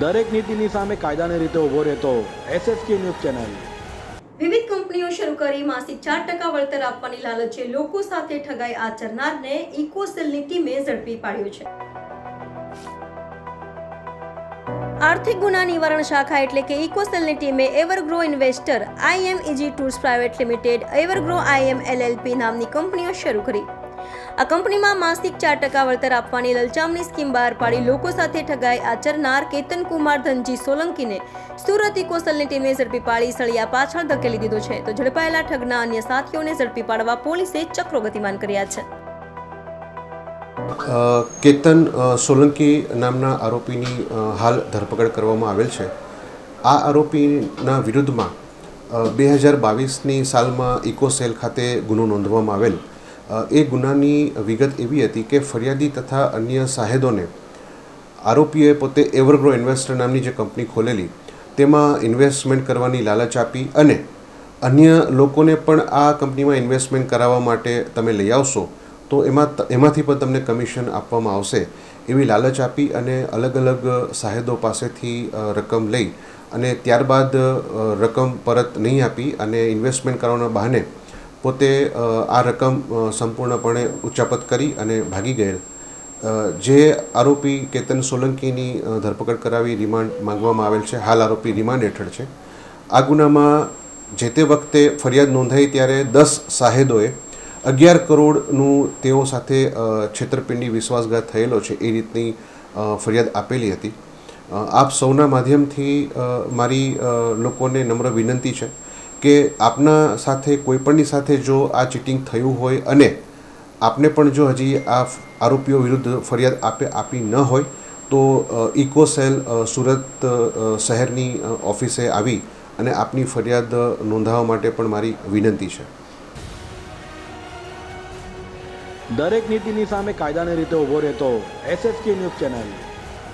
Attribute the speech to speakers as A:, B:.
A: દરેક નીતિની સામે કાયદાની રીતે ઊભો રહેતો એસએસકે ન્યૂઝ ચેનલ.
B: વિવિધ કંપનીઓ શરૂ કરી માસિક ચાર ટકા વળતર આપવાની લાલચે લોકો સાથે ઠગાઈ આચરનારને ઇકોસેલની ટીમે ઝડપી પાડ્યો છે. આર્થિક ગુના નિવારણ શાખા એટલે કે ઇકોસેલની ટીમે Evergrow investor IMEG tours private limited Evergrow IM LLP નામની કંપનીઓ શરૂ કરી. આ કંપનીમાં માસિક ચાર ટકા વળતર આપવાની લલચામની સ્કીમ બહાર પાડી લોકો સાથે ઠગાઈ આચરનાર કેતન કુમાર ધનજી સોલંકીને સુરત ઇકોસલની ટીમે ઝડપી પાડી સળિયા પાછળ ધકેલી દીધો છે. તો ઝડપાયેલા ઠગના અન્ય સાથીઓને ઝડપી પાડવા પોલીસે ચક્રો ગતિમાન કર્યા છે.
C: કેતન સોલંકી નામના આરોપીની હાલ ધરપકડ કરવામાં આવેલ છે. આ આરોપીના વિરુદ્ધમાં બે હજાર બાવીસની સાલમાં ઇકોસેલ ખાતે ગુનો નોંધવામાં આવેલ. એ ગુનાની વિગત એવી હતી કે ફરિયાદી તથા અન્ય સાહેદોને આરોપીએ પોતે એવરગ્રો ઇન્વેસ્ટર નામની જે કંપની ખોલેલી, તેમાં ઇન્વેસ્ટમેન્ટ કરવાની લાલચ આપી અને અન્ય લોકોને પણ આ કંપનીમાં ઇન્વેસ્ટમેન્ટ કરાવવા માટે તમે લઈ આવશો, તો એમાં એમાંથી પણ તમને કમિશન આપવામાં આવશે એવી લાલચ આપી અને અલગ અલગ સાહેદો પાસેથી રકમ લઈ અને ત્યારબાદ રકમ પરત નહીં આપી અને ઇન્વેસ્ટમેન્ટ કરવાના બહાને પોતે આ રકમ સંપૂર્ણપણે ઉચ્ચાપત કરી અને ભાગી ગયેલ. જે આરોપી કેતન સોલંકીની ધરપકડ કરાવી રિમાન્ડ માંગવામાં આવેલ છે, હાલ આરોપી રિમાન્ડ હેઠળ છે. આ ગુનામાં જે તે વખતે ફરિયાદ નોંધાઈ ત્યારે દસ સાહેદોએ અગિયાર કરોડનું તેઓ સાથે છેતરપિંડી વિશ્વાસઘાત થયેલો છે, એ રીતની ફરિયાદ આપેલી હતી. આપ સૌના માધ્યમથી મારી લોકોને નમ્ર વિનંતી છે. કે આપના સાથે, કોઈપણની સાથે જો આ ચીટિંગ થયું હોય અને આપને પણ જો હજી આ આરોપીઓ વિરુદ્ધ ફરિયાદ આપે, આપી ન હોય, તો ઇકો ઇકોસેલ સુરત શહેરની ઓફિસે આવી અને આપની ફરિયાદ નોંધાવવા માટે પણ મારી વિનંતી છે.
A: દરેક નીતિની સામે કાયદાની રીતે ઊભો રહેતો એસએસકે ન્યૂઝ ચેનલ